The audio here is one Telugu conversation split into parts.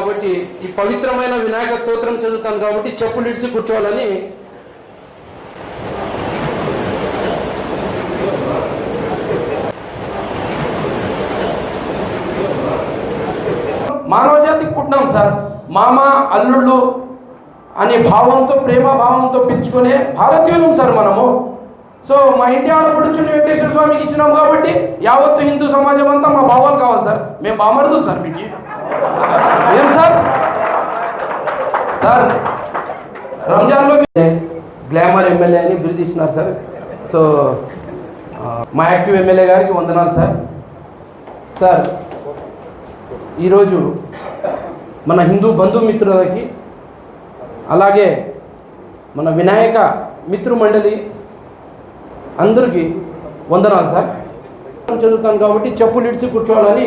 కాబట్టి ఈ పవిత్రమైన వినాయక స్తోత్రం చదువుతాను కాబట్టి చెప్పులు ఇడిచి కూర్చోవాలని మానవ జాతికి పుట్టినాం సార్. మామ అల్లుళ్ళు అనే భావంతో ప్రేమ భావంతో పిలుచుకునే భారతీయులం సార్ మనము. సో మా ఇంటి ఆడపడుచుని వెంకటేశ్వర స్వామికి ఇచ్చినాం కాబట్టి యావత్తు హిందూ సమాజం అంతా మా భావాలు కావాలి సార్. మేము బామరదు సార్ మీకు. ఏం సార్? సార్ రంజాన్లో గ్లామర్ ఎమ్మెల్యే అని బిరుదు ఇచ్చినారు సార్. సో మా యాక్టివ్ ఎమ్మెల్యే గారికి వందనాలు సార్. సార్ ఈరోజు మన హిందూ బంధుమిత్రులకి అలాగే మన వినాయక మిత్రు మండలి అందరికీ వందనాలు సార్. చదువుతాను కాబట్టి చెప్పులు ఇడిచి కూర్చోవాలని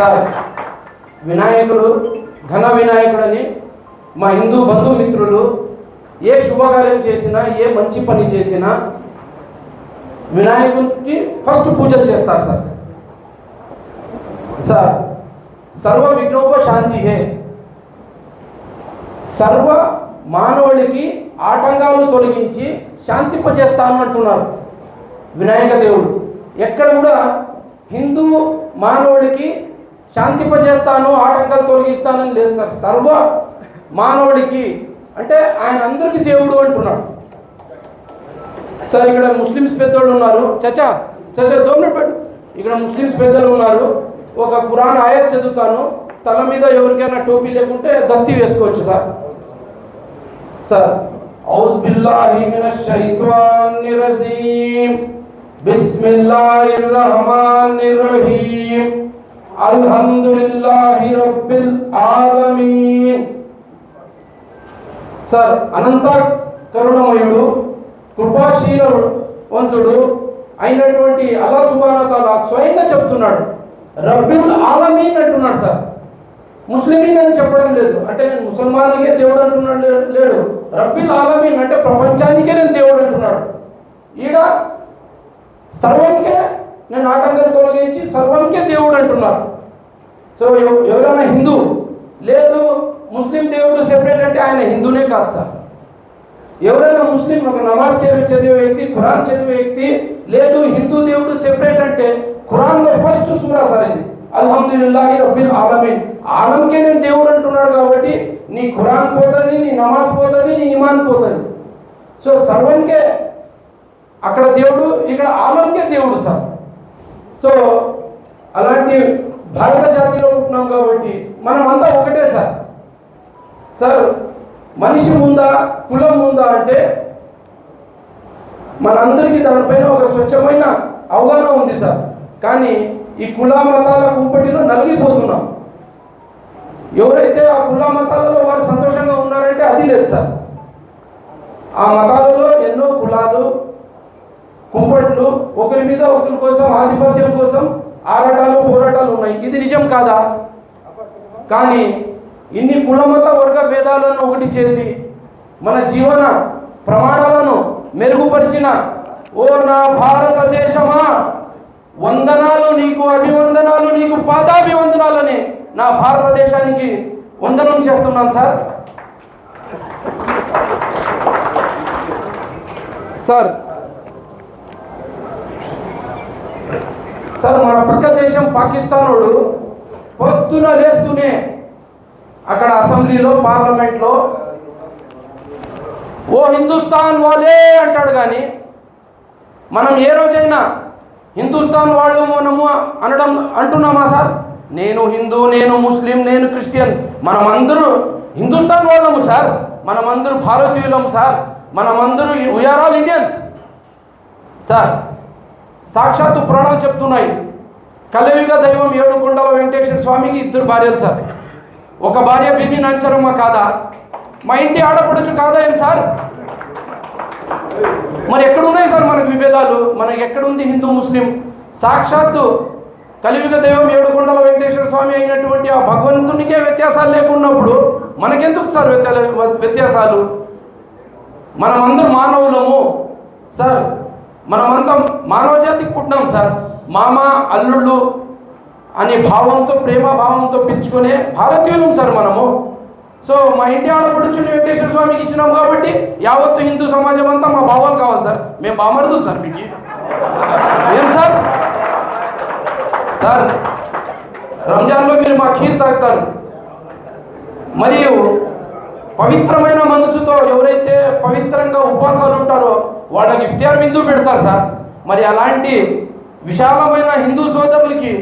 సార్ వినాయకుడు ఘన వినాయకుడని మా హిందూ బంధుమిత్రులు ఏ శుభకార్యం చేసినా ఏ మంచి పని చేసినా వినాయకుడికి ఫస్ట్ పూజలు చేస్తారు సార్. సార్ సర్వ విఘ్నోప శాంతి హే. సర్వ మానవుడికి ఆటంకాలు తొలగించి శాంతింపచేస్తాను అంటున్నారు వినాయక దేవుడు. ఎక్కడ కూడా హిందూ మానవుడికి శాంతింపజేస్తాను ఆటంకాలు తొలగిస్తానని లేదు సార్. సర్వ మానవుడికి అంటే ఆయన అందరికీ దేవుడు అంటున్నాడు. సార్ ఇక్కడ ముస్లిమ్స్ పెద్దోళ్ళు ఉన్నారు. చచా చచా దోమినట్టు పెట్టు. ఇక్కడ ముస్లిమ్స్ పెద్దలు ఉన్నారు. ఒక పురాణ ఆయత్ చదువుతాను. తల మీద ఎవరికైనా టోపీ లేకుంటే దస్తీ వేసుకోవచ్చు సార్. సార్ ఔజ్ బిల్లాహి మినష్ షైతానిర్ రజీమ్. బిస్మిల్లాహిర్ రహమానిర్ రహీం అల్హమ్దులిల్లాహి రబ్బిల్ ఆలమీన్. సార్ అనంత కరుణమయుడు కృపాశీలవంతుడు అయినటువంటి అల్లా సుబానతాల స్వయంగా చెప్తున్నాడు. రబ్బిల్ ఆలమీన్ అంటున్నాడు సార్. ముస్లిమీన్ అని చెప్పడం లేదు. అంటే నేను ముసల్మాన్లకే దేవుడు అంటున్నాడు లేడు. రబ్బిల్ ఆలమీన్ అంటే ప్రపంచానికే నేను దేవుడు అంటున్నాడు. ఈడ సర్వంకే నేను ఆటంకం తొలగించి సర్వంకే దేవుడు అంటున్నారు. సో ఎవరైనా హిందూ లేదు ముస్లిం దేవుడు సెపరేట్ అంటే ఆయన హిందూనే కాదు సార్. ఎవరైనా ముస్లిం ఒక నమాజ్ చదివే వ్యక్తి ఖురాన్ చదివే వ్యక్తి లేదు హిందూ దేవుడు సెపరేట్ అంటే ఖురాన్లో ఫస్ట్ సూరా సార్ ఇది. అల్హమ్దుల్లాహి రబ్బిల్ ఆలమీన్. ఆలంకే నేను దేవుడు అంటున్నాడు కాబట్టి నీ ఖురాన్ పోతుంది నీ నమాజ్ పోతుంది నీ ఇమాన్ పోతుంది. సో సర్వంకే అక్కడ దేవుడు ఇక్కడ ఆలంకే దేవుడు సార్. సో అలాంటి భారత జాతిలో ఉంటున్నాం కాబట్టి మనం అంతా ఒకటే సార్. సార్ మనిషి ఉందా కులం ఉందా అంటే మనందరికీ దానిపైన ఒక స్వచ్ఛమైన అవగాహన ఉంది సార్. కానీ ఈ కుల మతాల కుంపటిలో నలిగిపోతున్నాం. ఎవరైతే ఆ కుల మతాలలో వారు సంతోషంగా ఉన్నారంటే అది లేదు సార్. ఆ మతాలలో ఎన్నో కులాలు కుంపట్లు ఒకరి మీద ఒకరి కోసం ఆధిపత్యం కోసం ఆరాటాలు పోరాటాలు ఉన్నాయి. ఇది నిజం కాదా? కానీ ఇన్ని కులమత వర్గ భేదాలను ఒకటి చేసి మన జీవన ప్రమాణాలను మెరుగుపరిచిన ఓ నా భారతదేశమా వందనాలు నీకు అభివందనాలు నీకు పాదాభివందనాలని నా భారతదేశానికి వందనం చేస్తున్నాను సార్. సార్ సార్ మన పక్క దేశం పాకిస్తానుడు పొద్దున లేస్తూనే అక్కడ అసెంబ్లీలో పార్లమెంట్లో ఓ హిందుస్థాన్ వాళ్ళే అంటాడు కానీ మనం ఏ రోజైనా హిందుస్థాన్ వాళ్ళు మనము అనడం అంటున్నామా సార్? నేను హిందూ నేను ముస్లిం నేను క్రిస్టియన్ మనమందరూ హిందుస్థాన్ వాళ్ళము సార్. మనమందరూ భారతీయులం సార్. మనమందరూ we are all Indians sir సాక్షాత్తు పురాణాలు చెప్తున్నాయి. కలియుగ దైవం ఏడు కుండల వెంకటేశ్వర స్వామికి ఇద్దరు భార్యలు సార్. ఒక భార్య బిబి నంచరమ్మ కాదా? మా ఇంటి ఆడపడచ్చు కాదా ఏం సార్? మరి ఎక్కడున్నాయి సార్ మనకు విభేదాలు? మనకి ఎక్కడుంది హిందూ ముస్లిం? సాక్షాత్తు కలియుగ దైవం ఏడుకొండల వెంకటేశ్వర స్వామి అయినటువంటి ఆ భగవంతునికే వ్యత్యాసాలు లేకున్నప్పుడు మనకెందుకు సార్ వ్యత్యాసాలు? మనమందరం మానవులము. మనమంతా మానవ జాతికి పుట్టినాం సార్. మామ అల్లుళ్ళు అనే భావంతో ప్రేమ భావంతో పిలుచుకునే భారతీయులం సార్ మనము. సో మా ఇంటి ఆడపడుచుని వెంకటేశ్వర స్వామికి ఇచ్చినాం కాబట్టి యావత్తు హిందూ సమాజం అంతా మా భావాలు కావాలి సార్. మేము బామరదు సార్ మీకు. ఏం సార్? సార్ రంజాన్లో మీరు మా ఖీర్ తాగుతారు. మరియు పవిత్రమైన మనసుతో ఎవరైతే పవిత్రంగా ఉపవాసాలు ఉంటారో వాళ్ళకి ఇఫ్తియార్ విందు పెడతారు సార్. మరి అలాంటి విశాలమైన హిందూ సోదరులకి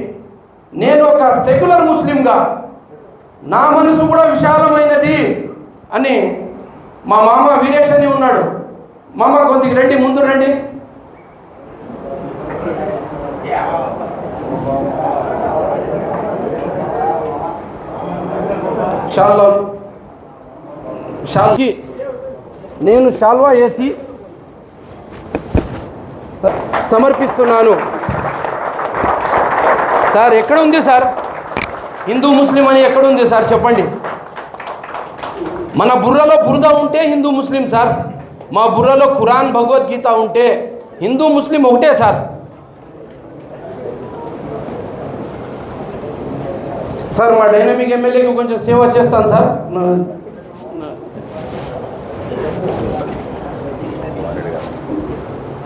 నేను ఒక సెక్యులర్ ముస్లింగా నా మనసు కూడా విశాలమైనది అని మా మామ వీరేష్ అని ఉన్నాడు. మామ కొద్దిగా రండి ముందు రండి. షాల్వా షాల్కి నేను షాల్వా వేసి సమర్పిస్తున్నాను. సార్ ఎక్కడ ఉంది సార్? హిందూ ముస్లిం అని ఎక్కడ ఉంది సార్? చెప్పండి. మన బుర్రలో బురద ఉంటే హిందూ ముస్లిం సార్. మా బుర్రలో ఖురాన్ భగవద్గీత ఉంటే హిందూ ముస్లిం ఒకటే సార్. సార్ మా డైనమిక్ ఎమ్మెల్యేకి కొంచెం సేవ చేస్తాను సార్ నా-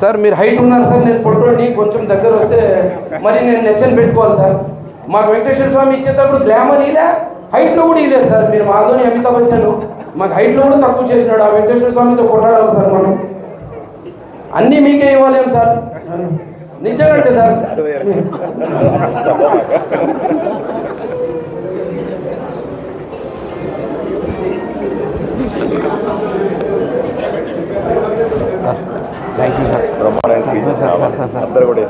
సార్ మీరు హైట్ ఉన్నారు సార్ నేను పొట్టోండి కొంచెం దగ్గర వస్తే మరి నేను నెచ్చని పెట్టుకోవాలి సార్. మాకు వెంకటేశ్వర స్వామి ఇచ్చేటప్పుడు గ్లామర్ ఇలా హైట్లో కూడా ఇలేదు సార్ మీరు మాధోని అమితాబ్ బచ్చన్. మాకు హైట్లో కూడా తక్కువ చేసినాడు ఆ వెంకటేశ్వర స్వామితో కొట్టాడాలి సార్ మనం. అన్నీ మీకే ఇవ్వలేం సార్. నిజంగా సార్. Sir, sir. అందరు కూడా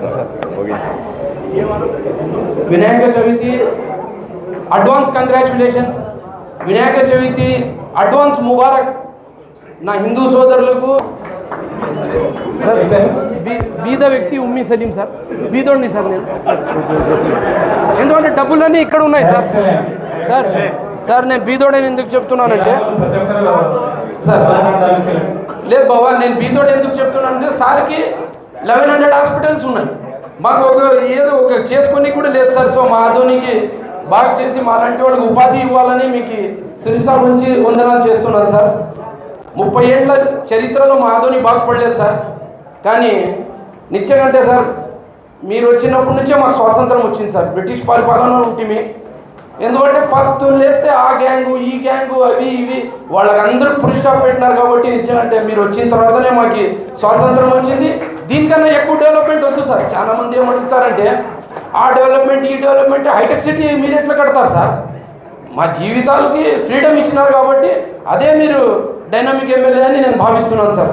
Vinayaka Chavithi advance congratulations Vinayaka Chavithi advance Mubarak నా హిందూ సోదరులకు బీద వ్యక్తి ఉమ్మి సలీం సార్ బీదోడిని సార్ నేను ఎందుకంటే డబ్బులన్నీ ఇక్కడ ఉన్నాయి సార్ సార్ సార్ నేను బీదోడని ఎందుకు చెప్తున్నానంటే సార్ లేదు బాబా నేను బీదోడు ఎందుకు చెప్తున్నానంటే సార్కి లెవెన్ హండ్రెడ్ హాస్పిటల్స్ ఉన్నాయి. మాకు ఒక ఏదో ఒక చేసుకొని కూడా లేదు సార్ సో మా ఆధోనికి బాగా చేసి మా లాంటి వాళ్ళకి ఉపాధి ఇవ్వాలని మీకు సిరిసా నుంచి వందనాలు చేస్తున్నాను సార్. ముప్పై ఏళ్ళ చరిత్రలో మా ఆధోని బాగుపడలేదు సార్. కానీ నిత్యకంటే సార్ మీరు వచ్చినప్పటి నుంచే మాకు స్వాతంత్రం వచ్చింది సార్. బ్రిటిష్ పరిపాలన ఉంటుంది ఎందుకంటే పత్తులు లేస్తే ఆ గ్యాంగు ఈ గ్యాంగు అవి ఇవి వాళ్ళకందరూ పురుషాప్ పెట్టినారు కాబట్టి నిజంగా మీరు వచ్చిన తర్వాతనే మాకు స్వాతంత్రం వచ్చింది. దీనికన్నా ఎక్కువ డెవలప్మెంట్ వద్దు సార్. చాలా మంది ఏమడుగుతారంటే ఆ డెవలప్మెంట్ ఈ డెవలప్మెంట్ హైటెక్ సిటీ మీరు ఎట్లా కడతారు సార్? మా జీవితాలకి ఫ్రీడమ్ ఇచ్చినారు కాబట్టి అదే మీరు డైనామిక్ ఎమ్మెల్యే అని నేను భావిస్తున్నాను సార్.